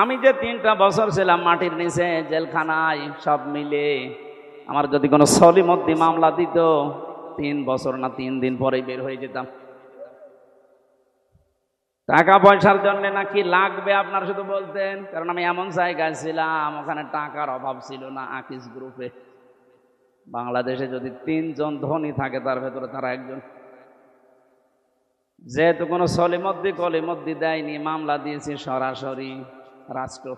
আমি যে তিনটা বছর ছিলাম মাটির নিচে, জেলখানায়, সব মিলে আমার যদি কোনো সলিমদ্দি মামলা দিত, তিন বছর না তিন দিন পরেই বের হয়ে যেতাম। টাকা পয়সার জন্য নাকি লাগবে আপনার শুধু বলতেন, কারণ আমি এমন জায়গায় ছিলাম, ওখানে টাকার অভাব ছিল না আকিস গ্রুপে বাংলাদেশে যদি তিনজন ধনী থাকে, তার ভেতরে তারা একজন। যেহেতু কোনো সলিমদ্দি কলিমদ্দি দেয়নি, মামলা দিয়েছি সরাসরি। রাষ্ট্র।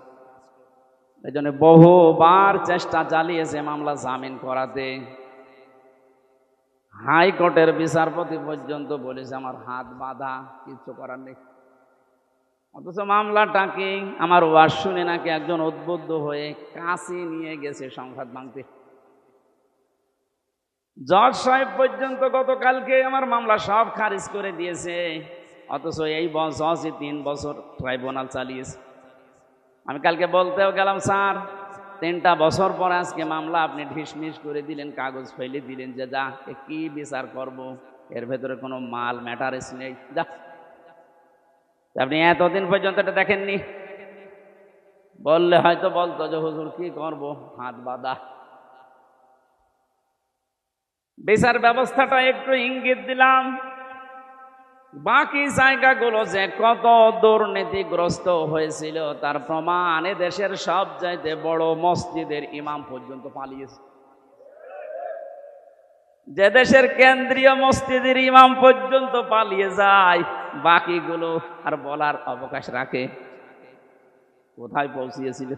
এই জন্য বহুবার চেষ্টা চালিয়েছে মামলা জামিন করাতে হাইকোর্টের বিচারপতি পর্যন্ত বলেছে, আমার হাত বাঁধা, কিছু করার নেই। অথচ মামলাটাকে আমার ওয়াজ শুনে নাকি একজন উদ্বুদ্ধ হয়ে কাশি নিয়ে গেছে সংবাদ ভাঙতে জজ সাহেব পর্যন্ত গতকালকে আমার মামলা সব খারিজ করে দিয়েছে। অথচ এই জজই তিন বছর ট্রাইব্যুনাল চালিয়েছে। আমি কালকে বলতেও গেলাম, স্যার, তিনটা বছর পরে আজকে মামলা, আপনি ঢিসমিস করে দিলেন, কাগজ ফেলে দিলেন যে যা কি বিচার করব? এর ভেতরে কোনো মাল ম্যাটারেস নেই। যা। আপনি এতদিন পর্যন্ত এটা দেখেননি? বললে হয়তো বলতো যে, হুজুর, কি করব? হাত বাঁধা। বিচার ব্যবস্থাটা একটু ইঙ্গিত দিলাম। বাকি জায়গাগুলো যে কত দুর্নীতিগ্রস্ত হয়েছিল, তার প্রমাণ দেশের সব চাইতে বড় মসজিদের ইমাম পর্যন্ত পালিয়েছে। যে দেশের কেন্দ্রীয় মসজিদের ইমাম পর্যন্ত পালিয়ে যায়, বাকিগুলো আর বলার অবকাশ রাখে। কোথায় পৌঁছিয়েছিল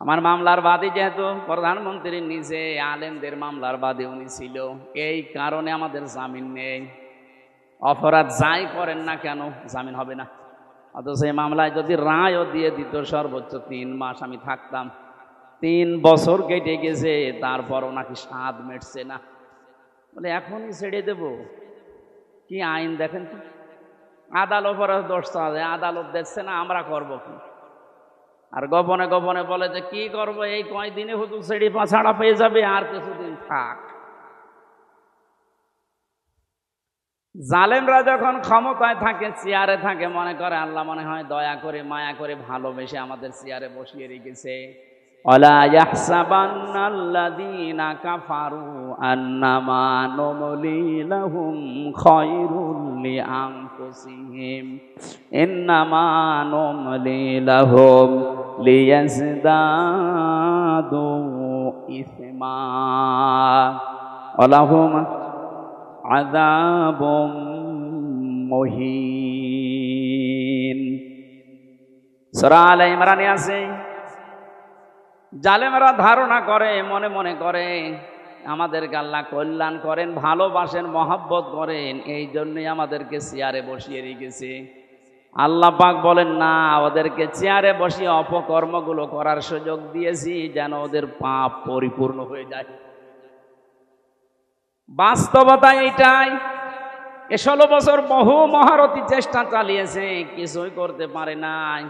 আমার মামলার বাদী যেহেতু প্রধানমন্ত্রীর নিজে আলেমদের মামলার বাদী উনি ছিল, এই কারণে আমাদের জামিন নেই। অপরাধ যাই করেন না কেন, জামিন হবে না। অথচ এই মামলায় যদি রায়ও দিয়ে দিত সর্বোচ্চ তিন মাস আমি থাকতাম। তিন বছর কেটে গেছে, তারপরও নাকি স্বাদ মেটছে না। বলে, এখনই ছেড়ে দেব। কি আইন দেখেন তো? আদালত অপরাধ দোষ আদালত দেখছে না, আমরা করব কি? আর গোপনে গোপনে বলে যে, কি করব? এই কয়দিনে হতো সেড়ি পাছাড়া পেয়ে যাবে? আর কিছুদিন থাক। জালেমরা যখন ক্ষমতায় থাকে, চেয়ারে থাকে, মনে করে, আল্লাহ মনে হয় দয়া করে, মায়া করে ভালোবেসে আমাদের চেয়ারে বসিয়ে রেখেছে। অলা কাফারু আন্নামা লিআনফুসিহিম ইন্নামা নুমলি লাহুম লিয়াজদাদু ইসমা ওয়ালাহুম আযাবুম মুহিন সূরা আলে ইমরানে আছে জালেমেরা ধারণা করে, মনে মনে করে আমাদেরকে আল্লাহ কল্যাণ করেন, ভালোবাসেন, মহাব্বত করেন, এই জন্যই আমাদেরকে চেয়ারে বসিয়ে রেখেছে। আল্লাহ পাক বলেন, না, ওদেরকে চেয়ারে বসিয়ে অপকর্মগুলো করার সুযোগ দিয়েছি যেন ওদের পাপ পরিপূর্ণ হয়ে যায়। বাস্তবতা এইটাই। এ ষোলো বছর বহু মহারথী চেষ্টা চালিয়েছে, কিছুই করতে পারে নাই।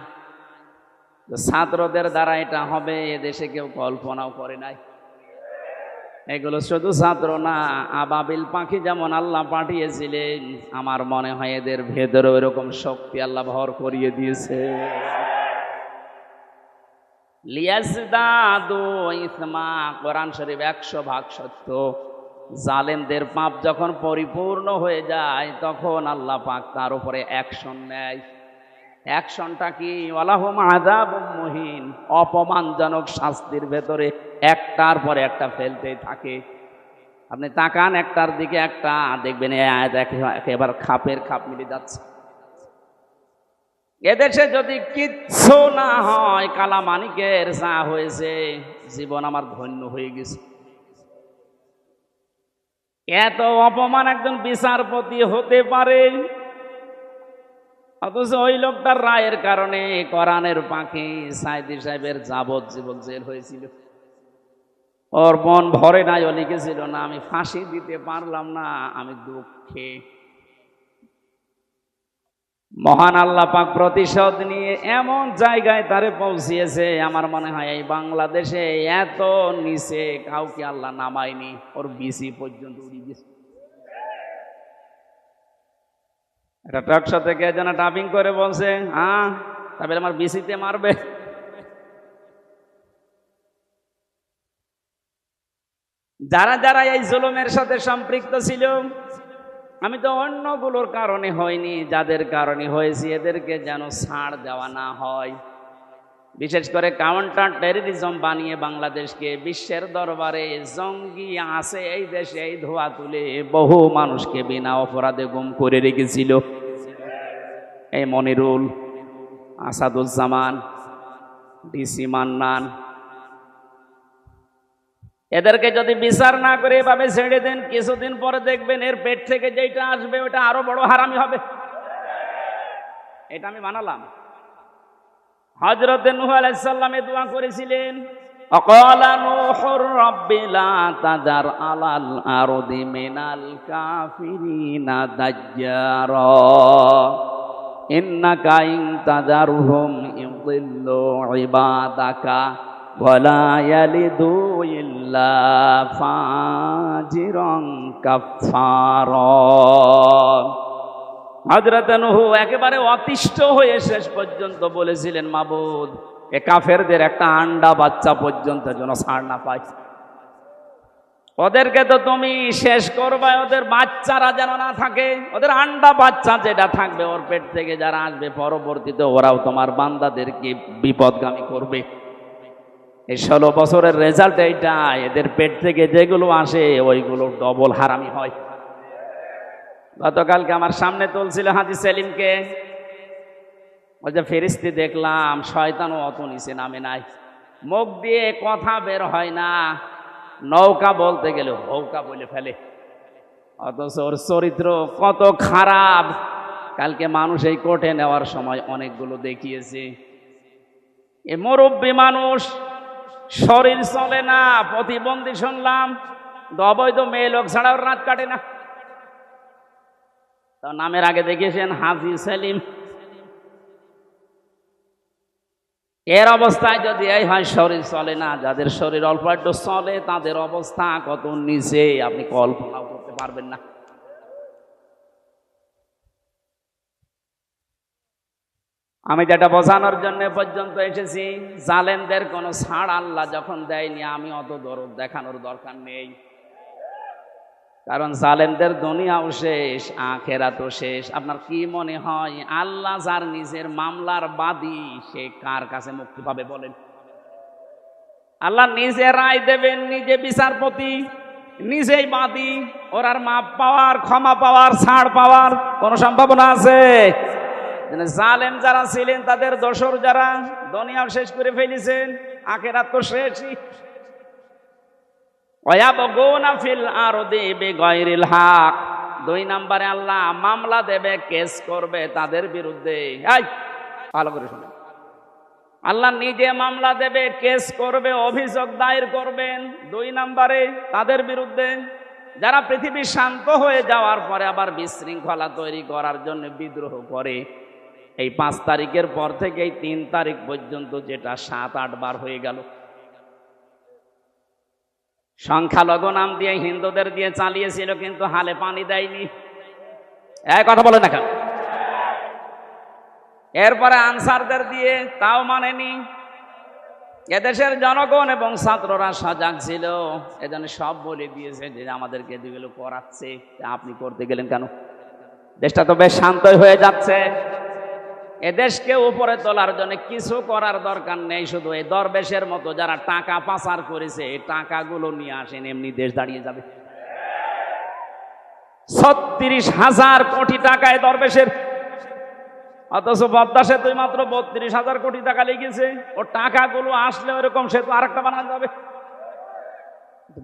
ছাত্রদের দ্বারা এটা হবে, এদেশে কেউ কল্পনাও করে নাই। এগুলো শুধু ছাত্র না, আবাবিল পাখি যেমন আল্লাহ পাঠিয়েছিলেন, আমার মনে হয় এদের ভেতরে এরকম শক্তি আল্লাহ ভর করিয়ে দিয়েছে। কোরআন শরীফ একশো ভাগ সত্য। জালেমদের পাপ যখন পরিপূর্ণ হয়ে যায়, তখন আল্লাহ পাক তার উপরে অ্যাকশন নেয়। অ্যাকশনটা কি? ওয়ালাহুম আযাব মুহিন অপমানজনক শাস্তির ভেতরে একটার পরে একটা ফেলতেই থাকে। আপনি তাকান একটার দিকে একটা, দেখবেন এই একেবারে খাপের খাপ মিলে যাচ্ছে। এদেশে যদি কিচ্ছু না হয় কালা মানিকের যা হয়েছে, জীবন আমার ধন্য হয়ে গেছে। এত অপমান একজন বিচারপতি হতে পারে অথচ ওই লোকটার রায়ের কারণে কোরআনের পাখি সাইদি সাহেবের যাবজ্জীবন জেল হয়েছিল। ওর মন ভরে নাই, ও লিখেছিল, না, আমি ফাঁসি দিতে পারলাম না, আমি দুঃখে। মহান আল্লাহ পাক প্রতিশোধ নিয়ে এমন জায়গায় তারে পৌঁছিয়েছে, আমার মনে হয় এই বাংলাদেশে এত নিচে কাউকে আল্লাহ নামায়নি, ওর বিসি পর্যন্ত উড়িয়ে দিয়েছে। এটা সাথে কে যেন টাপিং করে বলছে হ্যাঁ তারপরে আমার বিসিতে মারবে। যারা যারা এই জুলুমের সাথে সম্পৃক্ত ছিল, আমি তো অন্যগুলোর কারণে হয়নি যাদের কারণে হয়েছি এদেরকে যেন ছাড় দেওয়া না হয়। বিশেষ করে কাউন্টার টেরিজম বানিয়ে বাংলাদেশকে বিশ্বের দরবারে জঙ্গি আছে, এই দেশে এই ধোয়া তুলে বহু মানুষকে বিনা অপরাধে গুম করে রেখেছিল। এই মনিরুল, আসাদুজ্জামান, ডিসি মান্নান, এদেরকে যদি বিচার না করে এভাবে ছেড়ে দেন, কিছুদিন পরে দেখবেন এর পেট থেকে যেটা আসবে ওটা আরও বড় হারামি হবে। এটা আমি বানালাম হজরত নুহ আলাইসাল্লামে দোয়া করেছিলেন, অকল নূহুর রাব্বি লা তাজার আলাল আরদি মিনাল কাফিরিনা দাজ্জারা। ইন্নাকা ইন তাজারহুম ইউদিল্লু ইবাদাকা ওয়ালা ইয়ালিদু ইল্লা ফাজিরান কাফফারা। হজরত নুহু একেবারে অতিষ্ঠ হয়ে শেষ পর্যন্ত বলেছিলেন, মাবুদ, এ কাফেরদের একটা আন্ডা বাচ্চা পর্যন্ত যেন ছাড় না পায়। ওদেরকে তো তুমি শেষ করবে ওদের বাচ্চারা যেন না থাকে। ওদের আন্ডা বাচ্চা যেটা থাকবে, ওর পেট থেকে যারা আসবে, পরবর্তীতে ওরাও তোমার বান্দাদেরকে বিপদগামী করবে। এই ষোলো বছরের রেজাল্ট এইটা, এদের পেট থেকে যেগুলো আসে, ওইগুলো ডবল হারামি হয়। গতকালকে আমার সামনে তুলছিল হাজি সেলিমকে। ওই যে ফেরিস্তি দেখলাম, শয়তানও অত নিচে নামে নাই। মুখ দিয়ে কথা বের হয় না, নৌকা বলতে গেলে হৌকা বলে ফেলে। অথচ ওর চরিত্র কত খারাপ। কালকে মানুষ এই কোর্টে নেওয়ার সময় অনেকগুলো দেখিয়েছে। এ মুরব্বী মানুষ, শরীর চলে না, প্রতিবন্ধী শুনলাম অবৈধ মেয়ে লোক ছাড়া ওর রাত কাটে না। তো নামের আগে দেখিয়েছেন হাজি সেলিম। এর অবস্থায় যদি এই হয়, শরীর চলে না, যাদের শরীর অল্প একটু চলে, তাদের অবস্থা কত নিচে, আপনি কল্পনাও করতে পারবেন না। আমি যেটা বোঝানোর জন্য পর্যন্ত এসেছি জালেনদের কোনো ছাড় আল্লাহ যখন দেয়নি, আমি অত দরদ দেখানোর দরকার নেই। কারণ জালেমদের দুনিয়াও শেষ আখেরা তো শেষ। আপনার কি মনে হয় আল্লাহ যার নিজের মামলার বাদী, সে কার কাছে মুক্তি পাবে বলেন? আল্লাহ নিজে রায় দেবেন, নিজে বিচারপতি, নিজেই বাদী। ওর আর মাপ পাওয়ার, ক্ষমা পাওয়ার, ছাড় পাওয়ার কোনো সম্ভাবনা আছে? জালেম যারা ছিলেন, তাদের দোসর যারা দুনিয়াও শেষ করে ফেলেছেন, আখেরাত তো শেষই। ফিল আরদি বিগয়রিল হক দুই নম্বরে আল্লাহ মামলা দেবে, কেস করবে তাদের বিরুদ্ধে। ভালো করে শুনে। আল্লাহ নিজে মামলা দেবে, কেস করবে, অভিযোগ দায়ের করবেন। দুই নম্বরে তাদের বিরুদ্ধে যারা পৃথিবী শান্ত হয়ে যাওয়ার পরে আবার বিশৃঙ্খলা তৈরি করার জন্য বিদ্রোহ করে, এই পাঁচ তারিখের পর থেকে এই তিন তারিখ পর্যন্ত যেটা সাত, আট বার হয়ে গেল। সংখ্যালঘু নাম দিয়ে হিন্দুদের দিয়ে চালিয়েছিল, কিন্তু হালে পানি দেয়নি। এক কথা বলে না এরপরে আনসারদের দিয়ে তাও মানেনি। এদেশের জনগণ এবং ছাত্ররা সজাগ ছিল। এজন্য সব বলে দিয়েছে যে, আমাদেরকে যেগুলো করাচ্ছে আপনি করতে গেলেন কেন? দেশটা তো বেশ শান্তই হয়ে যাচ্ছে। এদেশকে উপরে তোলার জন্য কিছু করার দরকার নেই, শুধু এই দরবেশের মতো যারা টাকা পাচার করেছে, এই টাকাগুলো নিয়ে আসেন, এমনি দেশ দাঁড়িয়ে যাবে। ছত্রিশ হাজার কোটি টাকায় দরবেশের। অথচ পদ্মা সেতু মাত্র বত্রিশ হাজার কোটি টাকা লেগেছে ও টাকাগুলো আসলে ওরকম সেতু আরেকটা বানানো যাবে।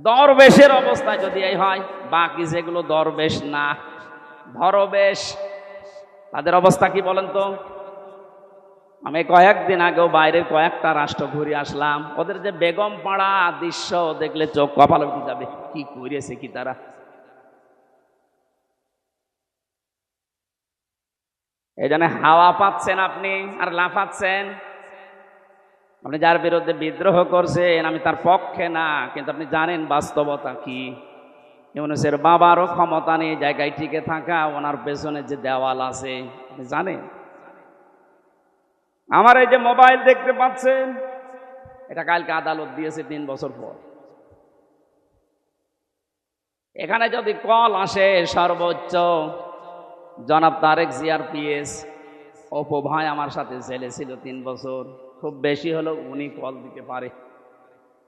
দরবেশের অবস্থায় যদি এই হয়, বাকি যেগুলো দরবেশ না, ধরবেশ, তাদের অবস্থা কি বলেন তো? আমি কয়েকদিন আগেও বাইরের কয়েকটা রাষ্ট্র ঘুরে আসলাম। ওদের যে বেগম পাড়া দৃশ্য দেখলে চোখ কপাল উঠে যাবে। কি করেছে কি তারা? এই জন্য হাওয়া পাচ্ছেন আপনি আর লাফাচ্ছেন। আপনি যার বিরুদ্ধে বিদ্রোহ করছেন, আমি তার পক্ষে না, কিন্তু আপনি জানেন বাস্তবতা কি? ইউনুসের বাবারও ক্ষমতা নেই, জায়গায় টিকে থাকা, ওনার পেছনে যে দেওয়াল আছে, আপনি জানেন? আমার এই যে মোবাইল দেখতে পাচ্ছেন, এটা কালকে আদালত দিয়েছে তিন বছর পর। এখানে যদি কল আসে, সর্বোচ্চ জনাব তারেক জিআরপিএস অপু ভাই আমার সাথে ছেলে ছিল তিন বছর, খুব বেশি হলেও উনি কল দিতে পারে।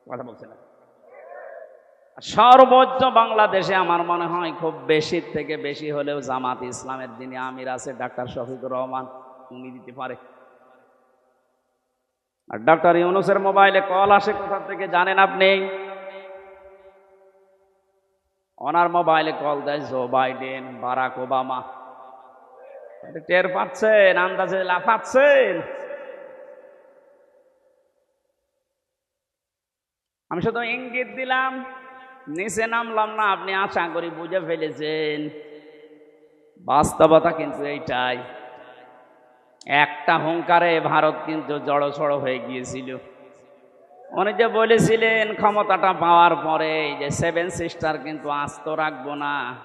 কথা বলছে না। সর্বোচ্চ বাংলাদেশে আমার মনে হয় খুব বেশির থেকে বেশি হলেও জামাত ইসলামের যিনি আমির আছে, ডাক্তার শফিকুর রহমান, উনি দিতে পারে। আর ডক্টর ইউনুসের মোবাইলে কল আসে কোথা থেকে জানেন আপনি? ওনার মোবাইলে কল দেয় জো বাইডেন, বারাক ওবামা। টের পাচ্ছেন, আন্দাজে লাফাচ্ছেন। আমি শুধু ইঙ্গিত দিলাম, নিচে নামলাম না, আপনি আশা করি বুঝে ফেলেছেন। বাস্তবতা কিন্তু এইটাই। একটা হুঙ্কারে ভারত কিন্তু জড়সড় হয়ে গিয়েছিল। উনি যে বলেছিলেন, ক্ষমতাটা পাওয়ার পরে যে সেভেন সিস্টার কিন্তু আস্ত রাখব না।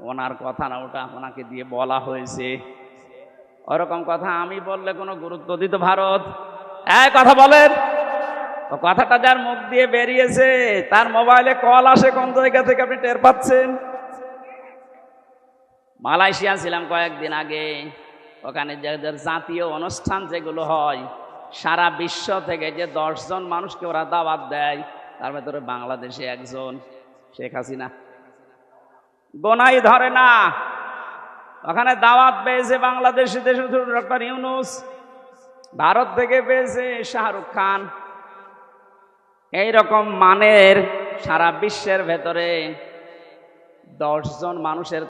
ওনার কথা না, ওটা ওনাকে দিয়ে বলা হয়েছে। ওরকম কথা আমি বললে কোনো গুরুত্ব দিত ভারত। এই কথা বলেন। তো কথাটা যার মুখ দিয়ে বেরিয়েছে, তার মোবাইলে কল আসে, কোন জায়গা থেকে আপনি টের পাচ্ছেন? মালয়েশিয়া ছিলাম কয়েকদিন আগে। ওখানে যাদের জাতীয় অনুষ্ঠান যেগুলো হয়, সারা বিশ্ব থেকে যে দশজন মানুষকে ওরা দাওয়াত দেয়, তার ভেতরে বাংলাদেশে একজন, শেখ হাসিনা। গোনাই ধরে না। ওখানে দাওয়াত পেয়েছে বাংলাদেশে ডক্টর ইউনুস, ভারত থেকে পেয়েছে শাহরুখ খান। এই রকম মানের সারা বিশ্বের ভেতরে দশজন মানুষের